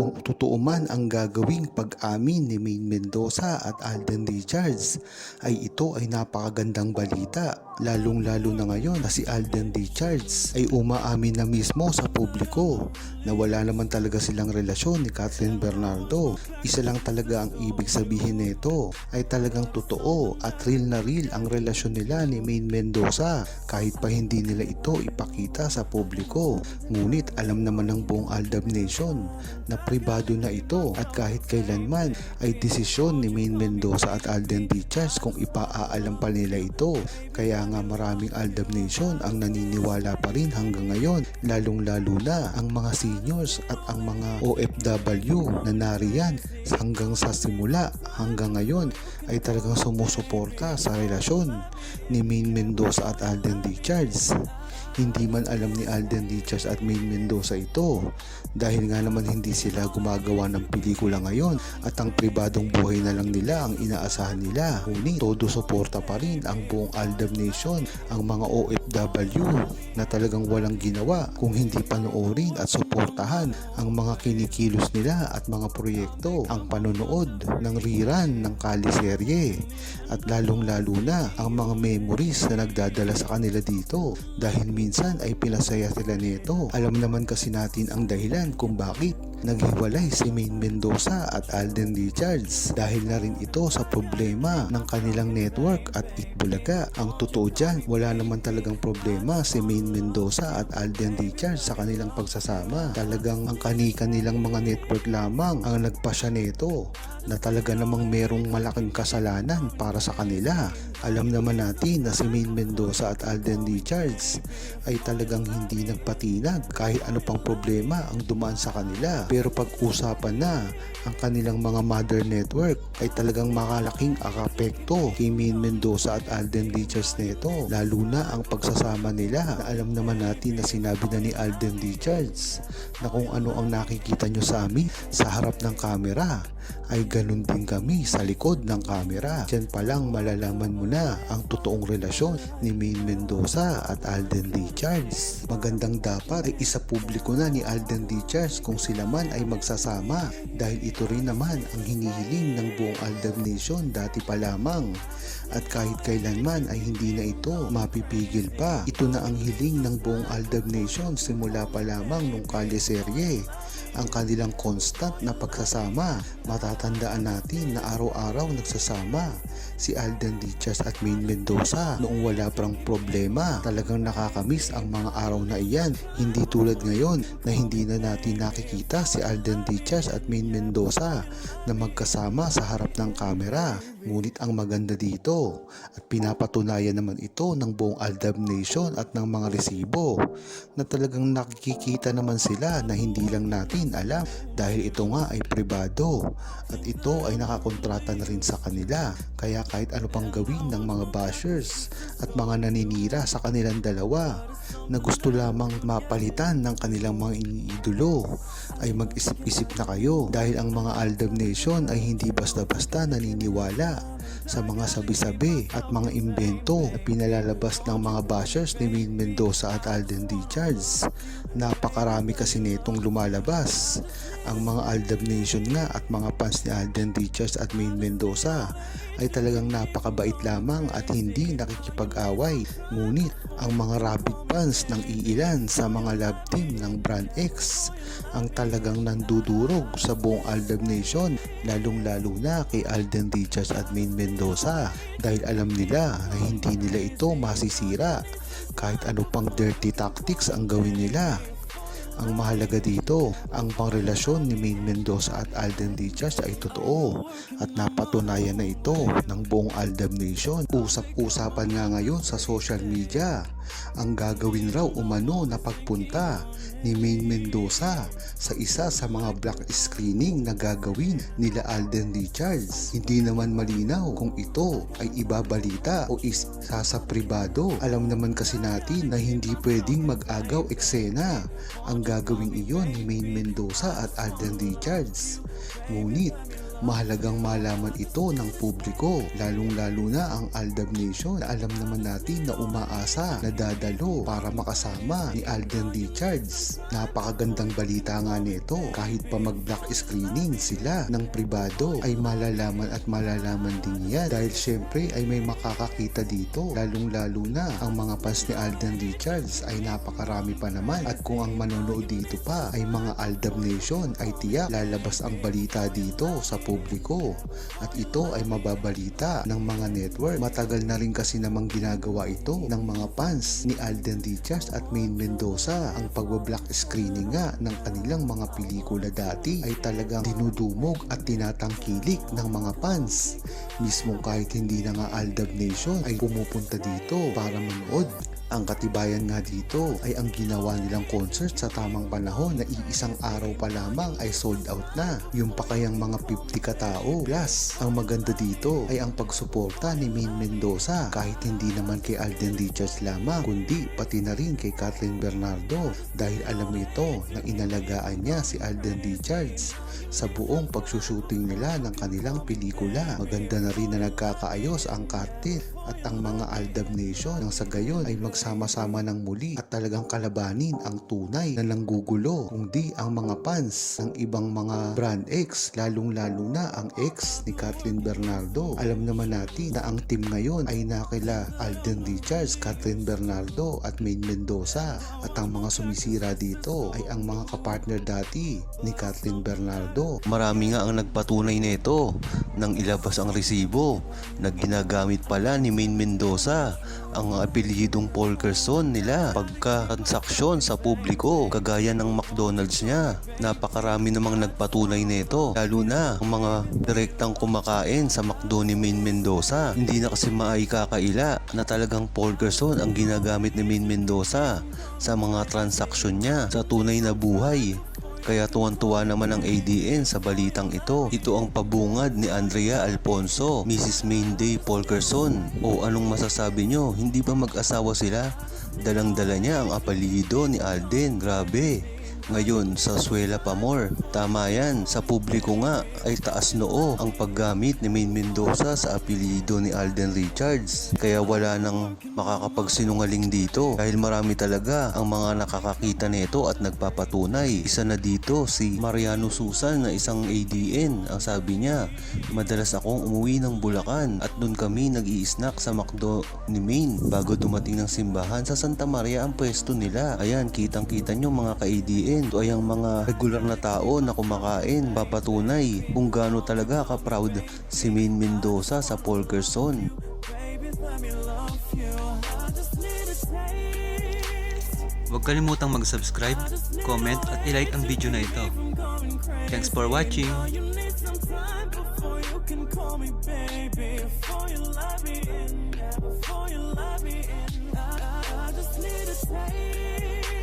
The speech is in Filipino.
kung totoo man ang gagawing pag-amin ni Maine Mendoza at Alden Richards ay ito ay napakagandang balita lalong lalo na ngayon na si Alden Richards ay umaamin na mismo sa publiko na wala naman talaga silang relasyon ni Kathleen Bernardo. Isa lang talaga ang ibig sabihin nito ay talagang totoo at real na real ang relasyon nila ni Maine Mendoza kahit pa hindi nila ito ipakita sa publiko. Ngunit alam naman ng buong Aldab Nation na pribado na ito at kahit kailanman ay desisyon ni Maine Mendoza at Alden Richards kung ipaaalam pa nila ito. Kaya nga maraming Aldab Nation ang naniniwala pa rin hanggang ngayon lalong lalo na ang mga seniors at ang mga OFW na nariyan hanggang sa simula hanggang ngayon ay talagang sumusuporta sa relasyon ni Maine Mendoza at Alden Richards. Hindi man alam ni Alden Richards at Maine Mendoza ito dahil nga naman hindi sila gumagawa ng pelikula ngayon at ang pribadong buhay na lang nila ang inaasahan nila. Ngunit todo suporta pa rin ang buong Aldab Nation, ang mga OFW na talagang walang ginawa kung hindi panoorin at suportahan ang mga kinikilos nila at mga proyekto, ang panonood ng rerun ng kaliserye at lalong lalo na ang mga memories na nagdadala sa kanila dito dahil minsan ay pinasaya sila nito. Alam naman kasi natin ang dahilan kung bakit naghiwalay si Maine Mendoza at Alden Richards dahil na rin ito sa problema ng kanilang network at Itbulaga. Ang totoo dyan, wala naman talagang problema si Maine Mendoza at Alden Richards sa kanilang pagsasama. Talagang ang kanika nilang mga network lamang ang nagpasya nito na talaga namang merong malaking kasalanan para sa kanila. Alam naman natin na si Maine Mendoza at Alden Richards ay talagang hindi nagpatinag kahit ano pang problema ang dumaan sa kanila. Pero pag-usapan na ang kanilang mga mother network ay talagang makalaking akapekto kay Maine Mendoza at Alden Richards nito. Lalo na ang pagsasama nila na alam naman natin na sinabi na ni Alden Richards na kung ano ang nakikita nyo sa amin sa harap ng kamera ay ganun din kami sa likod ng kamera. Diyan pa lang malalaman mo na ang totoong relasyon ni Maine Mendoza at Alden Richards. Magandang dapat ay isa publiko na ni Alden Richards kung sila man ay magsasama dahil ito rin naman ang hinihiling ng buong Aldab Nation dati pa lamang at kahit kailanman ay hindi na ito mapipigil pa. Ito na ang hiling ng buong Aldab Nation simula pa lamang nung kalye-serye ang kanilang constant na pagsasama. Matatandaan natin na araw-araw nagsasama si Alden Richards at Maine Mendoza noong wala parang problema. Talagang nakakamiss ang mga araw na iyan. Hindi tulad ngayon na hindi na natin nakikita si Alden Richards at Maine Mendoza na magkasama sa harap ng kamera. Ngunit ang maganda dito at pinapatunayan naman ito ng buong Aldab Nation at ng mga resibo na talagang nakikita naman sila na hindi lang natin alam dahil ito nga ay pribado at ito ay nakakontrata na rin sa kanila. Kaya kahit ano pang gawin ng mga bashers at mga naninira sa kanilang dalawa na gusto lamang mapalitan ng kanilang mga iniidolo ay mag-isip-isip na kayo. Dahil ang mga Aldab Nation ay hindi basta-basta naniniwala ya sa mga sabi-sabi at mga imbento na pinalalabas ng mga bashers ni Maine Mendoza at Alden Richards. Napakarami kasi nitong lumalabas. Ang mga Aldab Nation nga at mga fans ni Alden Richards at Maine Mendoza ay talagang napakabait lamang at hindi nakikipag-away. Ngunit ang mga rabid fans ng iilan sa mga love team ng Brand X ang talagang nandudurog sa buong Aldab Nation lalong lalo na kay Alden Richards at Maine Mendoza dahil alam nila na hindi nila ito masisira kahit ano pang dirty tactics ang gawin nila. Ang mahalaga dito, ang pangrelasyon ni Maine Mendoza at Alden Richards ay totoo at napatunayan na ito ng buong Aldab Nation. Usap-usapan nga ngayon sa social media ang gagawin raw umano na pagpunta ni Maine Mendoza sa isa sa mga black screening na gagawin nila Alden Richards. Hindi naman malinaw kung ito ay ibabalita o isa sa pribado. Alam naman kasi natin na hindi pwedeng mag-agaw eksena ang gagawing iyon ni Maine Mendoza at Alden Richards. Ngunit Mahalagang malaman ito ng publiko, lalong-lalo na ang Aldab Nation. Na alam naman natin na umaasa na dadalo para makasama ni Alden Richards. Napakagandang balita nga nito, kahit pa mag-black screening sila ng pribado ay malalaman at malalaman din yan. Dahil syempre ay may makakakita dito, lalong-lalo na ang mga fans ni Alden Richards ay napakarami pa naman. At kung ang manonood dito pa ay mga Aldab Nation ay tiyak lalabas ang balita dito sa publiko at ito ay mababalita ng mga network. Matagal na rin kasi namang ginagawa ito ng mga fans ni Alden Richards at Main Mendoza. Ang pagbablak screening nga ng kanilang mga pelikula dati ay talagang dinudumog at tinatangkilik ng mga fans. Mismong kahit hindi na nga Aldab Nation ay pumupunta dito para manood. Ang katibayan nga dito ay ang ginawa nilang concert sa tamang panahon na iisang araw pa lamang ay sold out na. Yung pa kayang mga 50 katao. Plus, ang maganda dito ay ang pagsuporta ni Main Mendoza kahit hindi naman kay Alden Richards lamang kundi pati na rin kay Kathleen Bernardo dahil alam ito na inalagaan niya si Alden Richards sa buong pagsushooting nila ng kanilang pelikula. Maganda na rin na nagkakaayos ang Kathleen at ang mga Aldab Nation nang sa gayon ay magsama-sama ng muli at talagang kalabanin ang tunay na langgugulo kung di ang mga fans ng ibang mga brand X lalong lalo na ang ex ni Kathleen Bernardo. Alam naman natin na ang team ngayon ay nakila Alden Richards, Kathleen Bernardo at Main Mendoza at ang mga sumisira dito ay ang mga kapartner dati ni Kathleen Bernardo. Marami nga ang nagpatunay nito nang ilabas ang resibo na ginagamit pala ni Main Mendoza ang apelyidong Paul Kerson nila pagka transaksyon sa publiko kagaya ng McDonald's niya. Napakarami namang nagpatunay nito lalo na ang mga direktang kumakain sa McDo ni Main Mendoza. Hindi na kasi maikakaila na talagang Paul Kerson ang ginagamit ni Main Mendoza sa mga transaksyon niya sa tunay na buhay. Kaya tuwan-tuwa naman ang ADN sa balitang ito. Ito ang pabungad ni Andrea Alfonso, Mrs. Mainday Polkerson. O anong masasabi nyo? Hindi ba mag-asawa sila? Dalang-dala niya ang apelido ni Alden. Grabe. Ngayon, sa Suela pa more. Tama yan, sa publiko nga ay taas noo ang paggamit ni Main Mendoza sa apelido ni Alden Richards. Kaya wala nang makakapagsinungaling dito dahil marami talaga ang mga nakakakita nito at nagpapatunay. Isa na dito si Mariano Susan na isang ADN. Ang sabi niya, madalas akong umuwi ng Bulacan at doon kami nag snack sa McDo ni Main bago dumating ng simbahan sa Santa Maria ang pwesto nila. Ayan, kitang-kita nyo mga ka-ADN. Ito ay ang mga regular na tao na kumakain. Papatunay kung gaano talaga ka-proud si Main Mendoza sa Paul Kerson. Huwag kalimutang mag-subscribe, comment at ilike ang video na ito. Thanks for watching! I just need a taste.